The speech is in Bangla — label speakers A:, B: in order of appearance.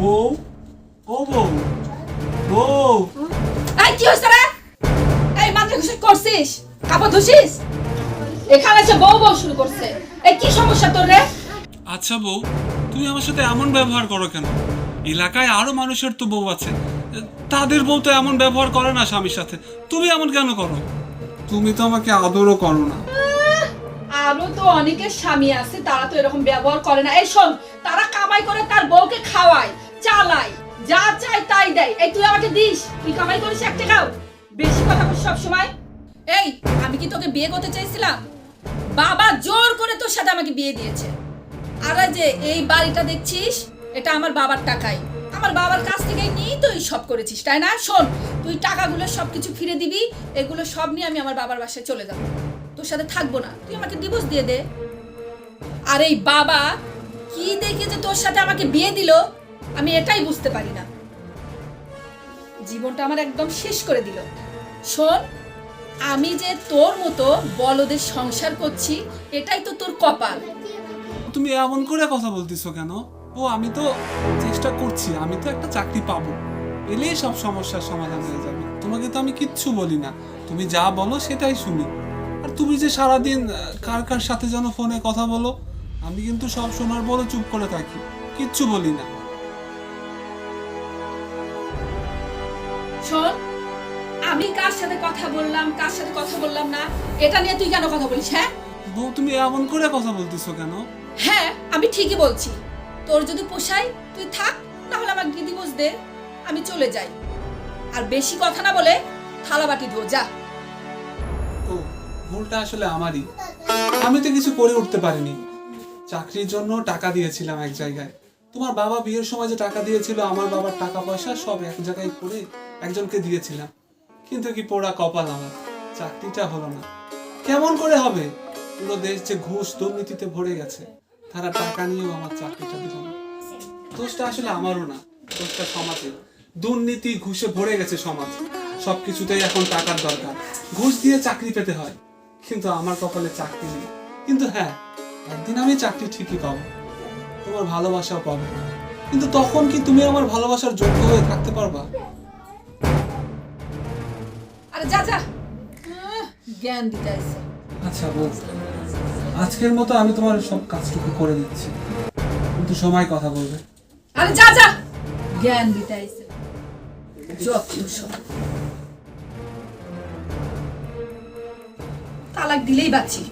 A: বউ? ও বউ? বউ?
B: এই কি হইছে রে? এই মাথা ঘুষে করছিস? কাপড় ধুছিস এখানে এসে বউ বউ শুরু করছে। এই কি সমস্যা তোর রে?
A: আচ্ছা বউ তুমি আমার সাথে এমন ব্যবহার করো কেন? এলাকায় আরও মানুষের তো বউ আছে। তাদের বউ তো এমন ব্যবহার করে না স্বামীর সাথে। তুমি এমন কেন করো? তুমি তো আমাকে আদরও করো না।
B: আরও তো অনেকের স্বামী আছে তারা তো এরকম ব্যবহার করে না। এই শোন তারা কামাই করে তার বউকে খাওয়ায়। চালায় যা চাই তাই দেয়। এই, তুই আমাকে দিস। তুই কামাই করিস এক টাকাও। বেশি কথা বলিস সব সময় এই, আমি কি তোকে বিয়ে করতে চাইছিলাম বাবা জোর করে তোর সাথে আমাকে বিয়ে দিয়েছে। আর যে এই বাড়িটা দেখছিস, এটা আমার বাবার টাকাই। আমার বাবার কাছ থেকেই নিয়ে তুই সব করেছিস, তাই না? শোন, তুই টাকাগুলো সব কিছু ফিরে দিবি, এগুলো সব নিয়ে আমি আমার বাবার বাসায় চলে যাব। তোর সাথে থাকব না। তুই আমাকে ডিভোর্স দিয়ে দে। আর এই বাবা, কি দেখে যে তোর সাথে আমাকে বিয়ে দিল? আমি এটাই বুঝতে পারি না। জীবনটা আমার একদম শেষ করে দিল। শোন, আমি যে তোর মতো বলদের সংসার করছি, এটাই তো তোর কপাল।
A: তুমি এমন করে কথা বলতেছো কেন? ও, আমি তো চেষ্টা করছি, আমি তো একটা চাকরি পাবো। এলেই সব সমস্যার সমাধান হয়ে যাবে। তোমাকে তো আমি কিচ্ছু বলি না। তুমি যা বলো সেটাই শুনি। আর তুমি যে সারাদিন কার কার সাথে যেন ফোনে কথা বলো, আমি কিন্তু সব শোনার পরও চুপ করে থাকি। কিচ্ছু বলি না।
B: শোন আমি কার সাথে কথা বললাম কার সাথে কথা বললাম না? এটা নিয়ে তুই কেন কথা বলিস হ্যাঁ?
A: বউ তুমি এমন করে কথা বলতেছো কেন?
B: হ্যাঁ আমি ঠিকই বলছি। তোর যদি পোষাই তুই থাক না হলে আমাকে দিদিমোজ দে আমি চলে যাই। আর বেশি কথা না বলে থালা বাটি ধো যা।
A: ও ভুলটা আসলে আমারই। আমি তো কিছু করে উঠতে পারিনি। চাকরির জন্য টাকা দিয়েছিলাম এক জায়গায়। তোমার বাবা বিয়ের সময় যে টাকা দিয়েছিল, আমার বাবার টাকা পয়সা সব এক জায়গায় করে একজনকে দিয়েছিলাম। কিন্তু কি পোড়া কপাল আমার? চাকরিটা হলো না। কেমন করে হবে? পুরো দেশ যে ঘুষ দুর্নীতিতে ভরে গেছে, তারা টাকা নিয়েও আমার চাকরিটা দিল না। দোষটা আসলে আমারও না, দোষটা সমাজের। দুর্নীতি ঘুষে ভরে গেছে সমাজ। সবকিছুতেই এখন টাকার দরকার। ঘুষ দিয়ে চাকরি পেতে হয়, কিন্তু আমার কপালে চাকরি নেই। কিন্তু হ্যাঁ একদিন আমি চাকরি ঠিকই পাবো। তোমার ভালোবাসাও পাবো। কিন্তু তখন কি তুমি আমার ভালোবাসার যোগ্য হয়ে থাকতে পারবা?
B: আরে যা যা। জ্ঞান দিতে
A: আচ্ছা বল। আজকের মতো আমি তোমার সব কাজটুকু করে দিচ্ছি। কিন্তু সময় কথা বলবে।
B: আরে যা যা। জ্ঞান দিতে আইছে। তালাক দিলেই বাঁচি।